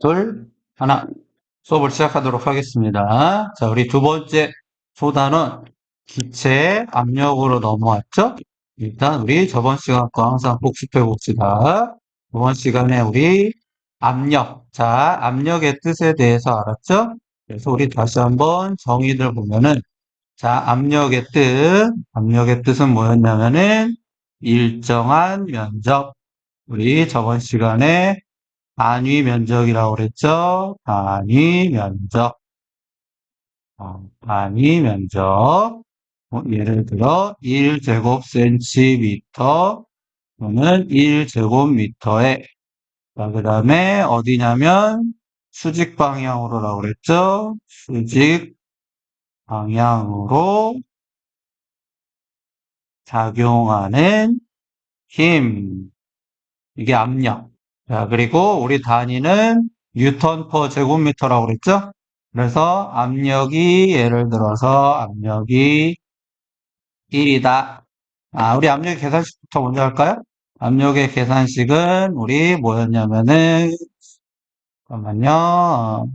둘, 하나. 수업을 시작하도록 하겠습니다. 자, 우리 두 번째 소단은 기체 압력으로 넘어왔죠? 일단 우리 저번 시간 거 항상 복습해 봅시다. 이번 시간에 우리 압력. 자, 압력의 뜻에 대해서 알았죠? 그래서 우리 다시 한번 정의를 보면은 자, 압력의 뜻. 압력의 뜻은 뭐였냐면은 일정한 면적. 우리 저번 시간에 단위 면적이라고 그랬죠? 단위 면적. 어, 단위 면적. 뭐, 예를 들어 1제곱센티미터 또는 1제곱미터에 그 다음에 어디냐면 수직 방향으로라고 그랬죠? 수직 방향으로 작용하는 힘. 이게 압력. 자, 그리고 우리 단위는 뉴턴 퍼 제곱미터라고 그랬죠? 그래서 압력이 예를 들어서 압력이 1이다. 아, 우리 압력의 계산식부터 먼저 할까요? 압력의 계산식은 우리 뭐였냐면은 잠깐만요.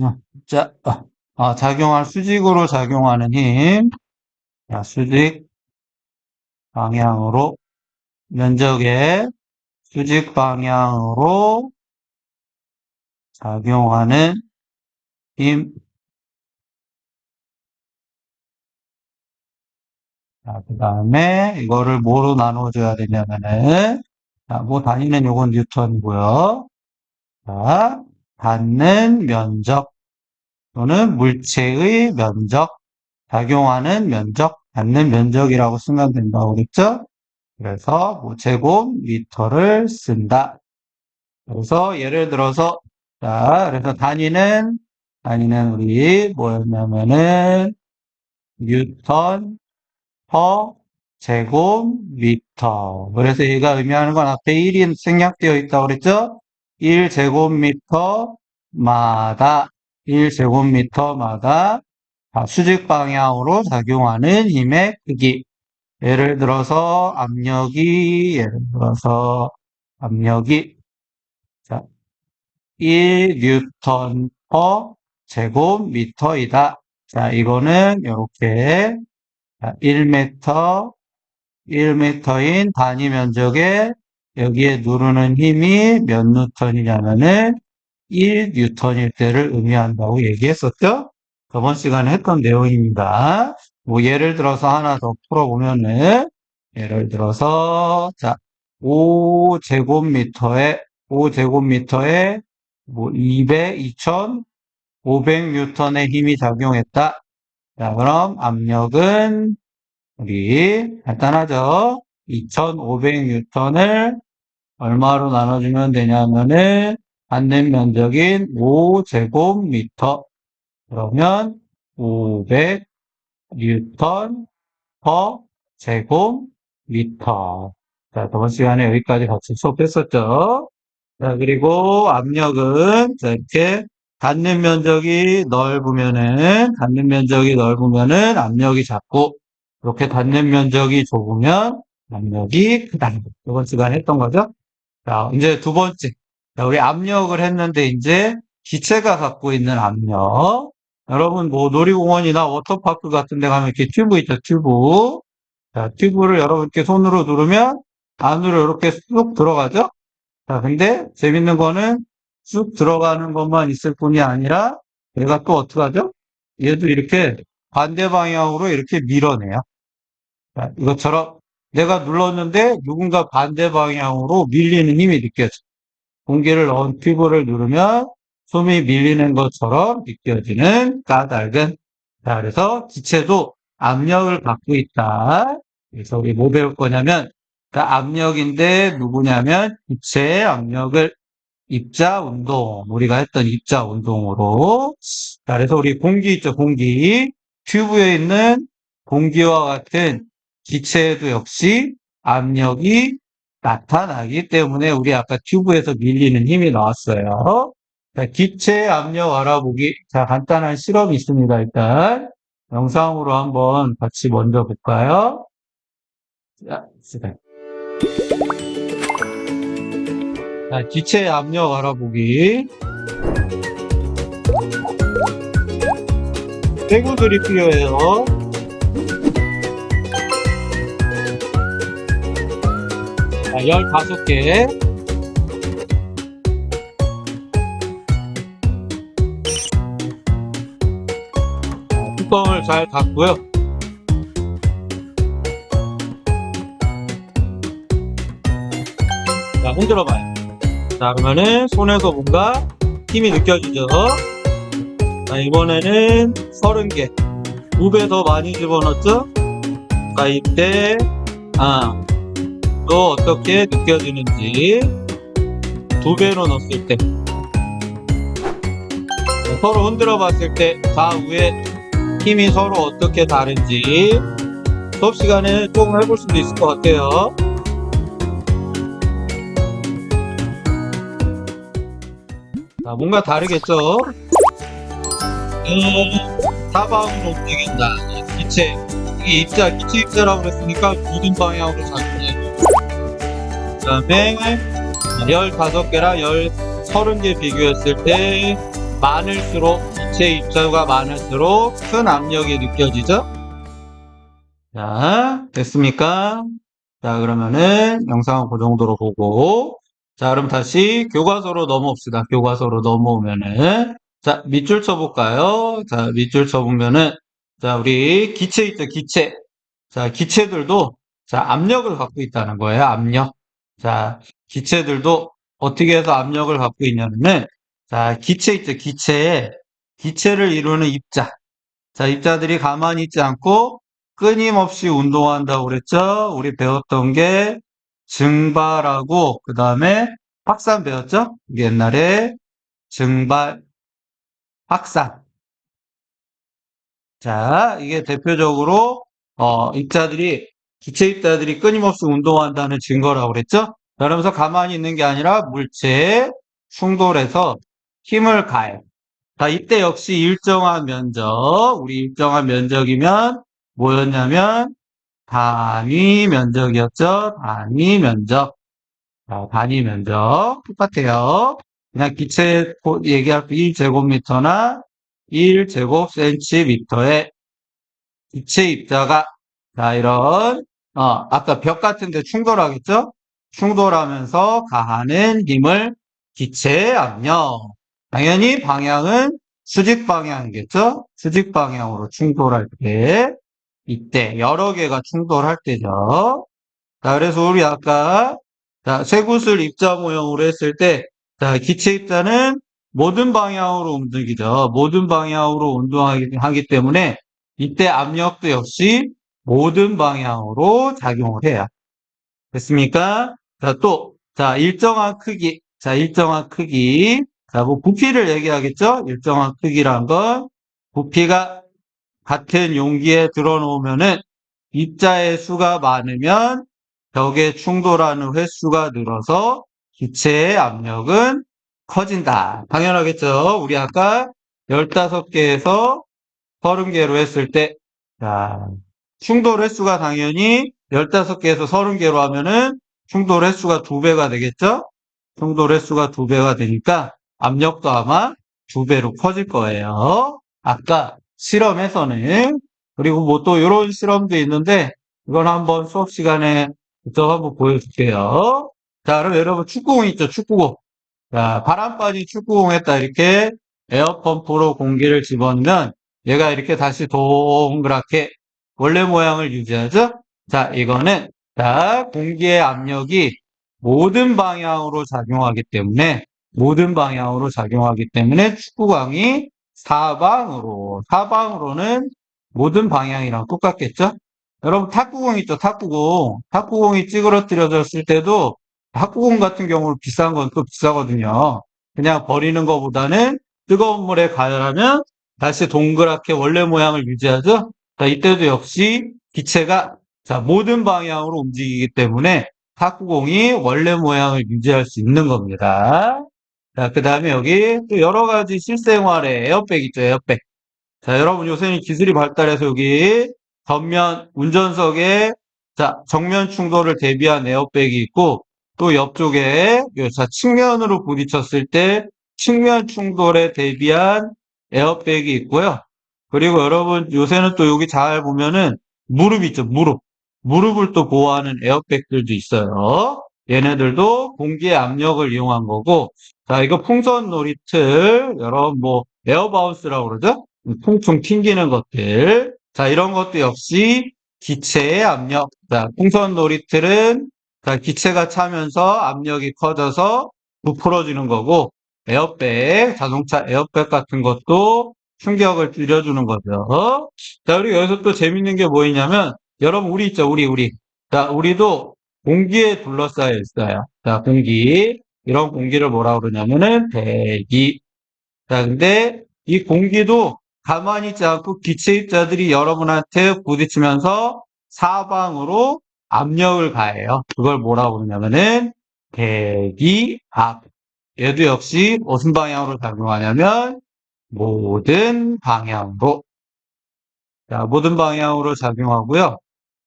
어, 자, 어, 어, 작용할 수직으로 작용하는 힘. 자, 수직 방향으로 면적의 수직 방향으로 작용하는 힘. 자, 그 다음에 이거를 뭐로 나눠줘야 되냐면은, 자, 뭐 다니는 요건 뉴턴이고요. 자, 닿는 면적 또는 물체의 면적, 작용하는 면적, 닿는 면적이라고 쓰면 된다고 그랬죠? 그래서 뭐 제곱미터를 쓴다. 그래서 예를 들어서 자, 그래서 단위는 단위는 우리 뭐였냐면은 뉴턴 퍼 제곱미터. 그래서 얘가 의미하는 건 앞에 1이 생략되어 있다고 그랬죠? 1제곱미터마다 1제곱미터마다 수직 방향으로 작용하는 힘의 크기. 예를 들어서 압력이 예를 들어서 압력이 자 1 뉴턴 퍼 제곱미터이다. 자 이거는 이렇게 1m 1m인 단위 면적에 여기에 누르는 힘이 몇 뉴턴이냐면은 1뉴턴일 때를 의미한다고 얘기했었죠? 저번 시간에 했던 내용입니다. 뭐 예를 들어서 하나 더 풀어보면은 예를 들어서 자 5제곱미터에 5제곱미터에 뭐 200, 2500 뉴턴의 힘이 작용했다. 자 그럼 압력은 우리 간단하죠. 2500 뉴턴을 얼마로 나눠주면 되냐면은 받는 면적인 5제곱미터 그러면 500 뉴턴 퍼 제곱미터. 자, 저번 시간에 여기까지 같이 수업했었죠. 자, 그리고 압력은 자, 이렇게 닿는 면적이 넓으면은 닿는 면적이 넓으면은 압력이 작고 이렇게 닿는 면적이 좁으면 압력이 크다. 이번 시간에 했던 거죠. 자, 이제 두 번째. 자, 우리 압력을 했는데 이제 기체가 갖고 있는 압력. 여러분 뭐 놀이공원이나 워터파크 같은 데 가면 이렇게 튜브 있죠, 튜브. 자, 튜브를 여러분 이렇게 손으로 누르면 안으로 이렇게 쑥 들어가죠? 자, 근데 재밌는 거는 쑥 들어가는 것만 있을 뿐이 아니라 얘가 또 어떻게 하죠? 얘도 이렇게 반대 방향으로 이렇게 밀어내요. 자, 이것처럼 내가 눌렀는데 누군가 반대 방향으로 밀리는 힘이 느껴져. 공기를 넣은 튜브를 누르면 숨이 밀리는 것처럼 느껴지는 까닭은 자 그래서 기체도 압력을 갖고 있다. 그래서 우리 뭐 배울 거냐면 그 압력인데 누구냐면 기체의 압력을 입자 운동 우리가 했던 입자 운동으로 자 그래서 우리 공기 있죠 공기 튜브에 있는 공기와 같은 기체에도 역시 압력이 나타나기 때문에 우리 아까 튜브에서 밀리는 힘이 나왔어요. 자, 기체 압력 알아보기. 자, 간단한 실험이 있습니다. 일단 영상으로 한번 같이 먼저 볼까요? 자, 시작. 자, 기체 압력 알아보기. 쇠구슬이 필요해요. 자, 15개. 뚜껑을 잘 닫고요. 자, 흔들어 봐요. 자, 그러면은 손에서 뭔가 힘이 느껴지죠? 자, 이번에는 30개. 두배더 많이 집어넣었죠? 자, 이때, 아, 또 어떻게 느껴지는지. 두 배로 넣었을 때. 자, 서로 흔들어 봤을 때, 좌우에 힘이 서로 어떻게 다른지. 수업 시간에 조금 해볼 수도 있을 것 같아요. 자, 뭔가 다르겠죠? 음, 사방으로 움직인다. 기체. 이게 입자, 기체 입자라고 그랬으니까 모든 방향으로 작용해요. 그 다음에 15개랑 30개 비교했을 때 많을수록 기체 입자가 많을수록 큰 압력이 느껴지죠? 자, 됐습니까? 자, 그러면은 영상은 그 정도로 보고 자, 그럼 다시 교과서로 넘어옵시다. 교과서로 넘어오면은 자, 밑줄 쳐볼까요? 자, 밑줄 쳐보면은, 자, 우리 기체 있죠, 기체. 자, 기체들도, 자, 압력을 갖고 있다는 거예요, 압력. 자, 기체들도 어떻게 해서 압력을 갖고 있냐면은, 자, 기체 있죠, 기체에, 기체를 이루는 입자. 자, 입자들이 가만히 있지 않고 끊임없이 운동한다고 그랬죠? 우리 배웠던 게 증발하고, 그 다음에 확산 배웠죠? 옛날에 증발, 확산. 자, 이게 대표적으로 어, 입자들이 기체 입자들이 끊임없이 운동한다는 증거라고 그랬죠? 그러면서 가만히 있는 게 아니라 물체에 충돌해서 힘을 가해. 자, 이때 역시 일정한 면적, 우리 일정한 면적이면 뭐였냐면 단위 면적이었죠? 단위 면적. 자, 단위 면적 똑같아요. 그냥 기체 고- 얘기할 때 1제곱미터나 1제곱센티미터의 기체 입자가 자 이런 어 아까 벽 같은데 충돌하겠죠? 충돌하면서 가하는 힘을 기체 압력. 당연히 방향은 수직 방향이겠죠? 수직 방향으로 충돌할 때 이때 여러 개가 충돌할 때죠. 자 그래서 우리 아까 자 쇠구슬 입자 모형으로 했을 때 자, 기체 입자는 모든 방향으로 움직이죠. 모든 방향으로 운동하기 하기 때문에 이때 압력도 역시 모든 방향으로 작용을 해요. 됐습니까? 자, 또, 자, 일정한 크기. 자, 일정한 크기. 자, 뭐, 부피를 얘기하겠죠? 일정한 크기란 건, 부피가 같은 용기에 들어놓으면은, 입자의 수가 많으면, 벽에 충돌하는 횟수가 늘어서, 기체의 압력은 커진다. 당연하겠죠? 우리 아까 15개에서 30개로 했을 때, 자, 충돌 횟수가 당연히 15개에서 30개로 하면은 충돌 횟수가 2배가 되겠죠? 충돌 횟수가 2배가 되니까 압력도 아마 2배로 커질 거예요. 아까 실험에서는. 그리고 뭐 또 이런 실험도 있는데, 이건 한번 수업 시간에 저 한번 보여줄게요. 자, 그럼 여러분 축구공 있죠? 축구공. 자, 바람 빠진 축구공에다 이렇게 에어펌프로 공기를 집어넣으면 얘가 이렇게 다시 동그랗게 원래 모양을 유지하죠? 자, 이거는, 자, 공기의 압력이 모든 방향으로 작용하기 때문에, 모든 방향으로 작용하기 때문에 축구광이 사방으로, 사방으로는 모든 방향이랑 똑같겠죠? 여러분, 탁구공 있죠? 탁구공. 탁구공이 찌그러뜨려졌을 때도 탁구공 같은 경우는 비싼 건 또 비싸거든요. 그냥 버리는 것보다는 뜨거운 물에 가열하면 다시 동그랗게 원래 모양을 유지하죠? 자, 이때도 역시 기체가 자, 모든 방향으로 움직이기 때문에 탁구공이 원래 모양을 유지할 수 있는 겁니다. 자, 그 다음에 여기 또 여러 가지 실생활에 에어백 있죠, 에어백. 자, 여러분 요새는 기술이 발달해서 여기 전면 운전석에 자, 정면 충돌을 대비한 에어백이 있고 또 옆쪽에 자, 측면으로 부딪혔을 때 측면 충돌에 대비한 에어백이 있고요. 그리고 여러분 요새는 또 여기 잘 보면은 무릎 있죠, 무릎. 무릎을 또 보호하는 에어백들도 있어요. 얘네들도 공기의 압력을 이용한 거고, 자, 이거 풍선 놀이틀, 여러분 뭐, 에어바운스라고 그러죠? 풍풍 튕기는 것들. 자, 이런 것도 역시 기체의 압력. 자, 풍선 놀이틀은 자, 기체가 차면서 압력이 커져서 부풀어지는 거고, 에어백, 자동차 에어백 같은 것도 충격을 줄여주는 거죠. 자, 그리고 여기서 또 재밌는 게 뭐있냐면, 여러분, 우리 있죠, 우리, 우리. 자, 우리도 공기에 둘러싸여 있어요. 자, 공기. 이런 공기를 뭐라 그러냐면은 대기. 자, 근데 이 공기도 가만히 있지 않고 기체 입자들이 여러분한테 부딪히면서 사방으로 압력을 가해요. 그걸 뭐라고 그러냐면은 대기압. 얘도 역시 무슨 방향으로 작용하냐면 모든 방향으로. 자, 모든 방향으로 작용하고요.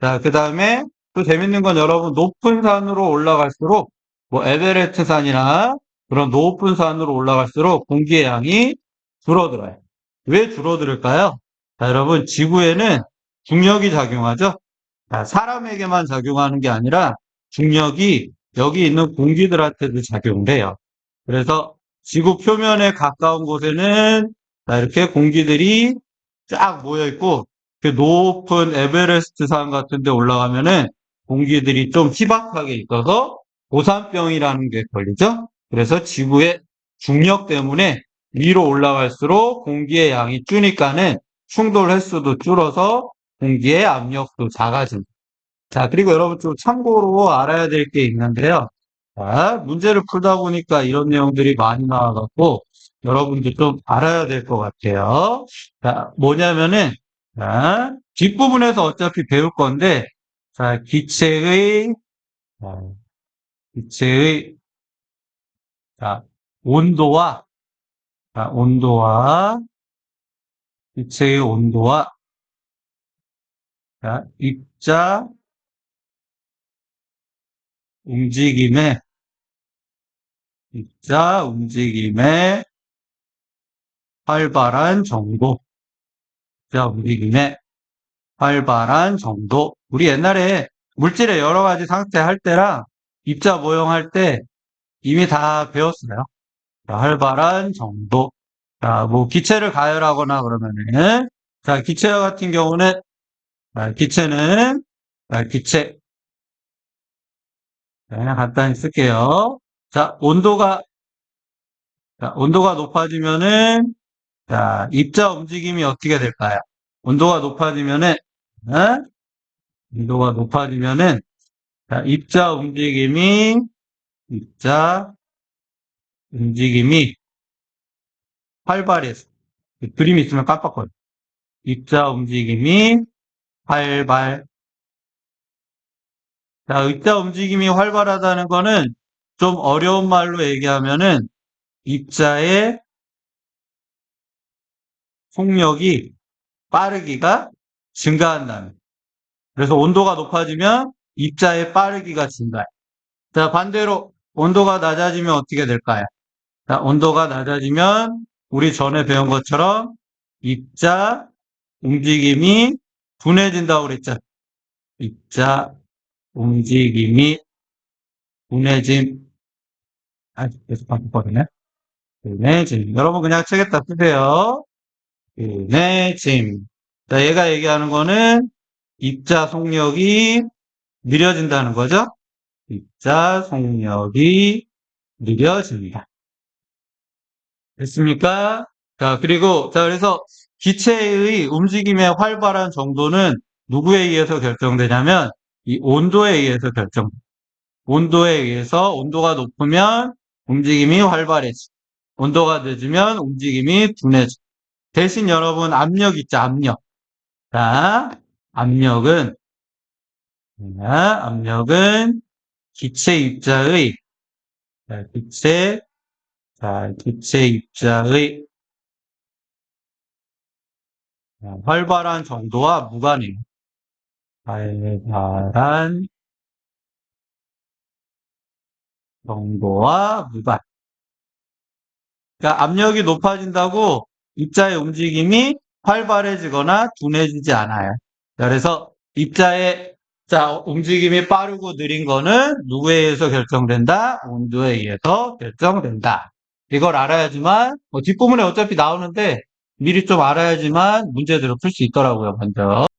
자, 그 다음에 또 재밌는 건 여러분 높은 산으로 올라갈수록 뭐 에베레스트 산이나 그런 높은 산으로 올라갈수록 공기의 양이 줄어들어요. 왜 줄어들을까요? 자, 여러분 지구에는 중력이 작용하죠. 자, 사람에게만 작용하는 게 아니라 중력이 여기 있는 공기들한테도 작용돼요. 그래서 지구 표면에 가까운 곳에는 이렇게 공기들이 쫙 모여 있고 그 높은 에베레스트 산 같은 데 올라가면은 공기들이 좀 희박하게 있어서 고산병이라는 게 걸리죠. 그래서 지구의 중력 때문에 위로 올라갈수록 공기의 양이 줄니까는 충돌 횟수도 줄어서 공기의 압력도 작아집니다. 자, 그리고 여러분 좀 참고로 알아야 될 게 있는데요. 자, 문제를 풀다 보니까 이런 내용들이 많이 나와갖고 여러분들 좀 알아야 될 것 같아요. 자, 뭐냐면은 자, 뒷부분에서 어차피 배울 건데 자, 기체의 자, 기체의 자, 온도와 자, 온도와 기체의 온도와 자, 입자 움직임의 입자 움직임의 활발한 정도. 입자 움직임의 활발한 정도 우리 옛날에 물질의 여러 가지 상태 할 때랑 입자 모형 할 때 이미 다 배웠어요. 자, 활발한 정도. 자, 뭐 기체를 가열하거나 그러면은 자, 기체 같은 경우는 자, 기체는 자, 기체 자, 그냥 간단히 쓸게요. 자, 온도가 자, 온도가 높아지면은 자, 입자 움직임이 어떻게 될까요? 온도가 높아지면은 어? 온도가 높아지면은 자, 입자 움직임이 입자 움직임이 활발해서 그림 있으면 깜빡거려. 입자 움직임이 활발. 자, 입자 움직임이 활발하다는 거는 좀 어려운 말로 얘기하면은 입자의 속력이 빠르기가 증가한다는. 그래서 온도가 높아지면 입자의 빠르기가 증가해. 자, 반대로 온도가 낮아지면 어떻게 될까요? 자, 온도가 낮아지면 우리 전에 배운 것처럼 입자 움직임이 둔해진다고 그랬죠. 입자 움직임이 둔해짐. 아, 계속 바꿔버리네. 둔해짐. 여러분 그냥 책에다 쓰세요. 둔해짐. 자, 얘가 얘기하는 거는 입자 속력이 느려진다는 거죠. 입자 속력이 느려진다. 됐습니까? 자, 그리고, 자, 그래서 기체의 움직임의 활발한 정도는 누구에 의해서 결정되냐면, 이 온도에 의해서 결정. 온도에 의해서, 온도가 높으면 움직임이 활발해지. 온도가 늦으면 움직임이 둔해지. 대신 여러분, 압력 있죠, 압력. 자, 압력은, 자, 압력은 기체 입자의, 자, 기체 자, 기체 입자의 활발한 정도와 무관해요. 활발한 정도와 무관. 그러니까 압력이 높아진다고 입자의 움직임이 활발해지거나 둔해지지 않아요. 자, 그래서 입자의 자, 움직임이 빠르고 느린 거는 누구에 의해서 결정된다? 온도에 의해서 결정된다. 이걸 알아야지만, 뭐 뒷부분에 어차피 나오는데 미리 좀 알아야지만 문제들을 풀 수 있더라고요, 먼저.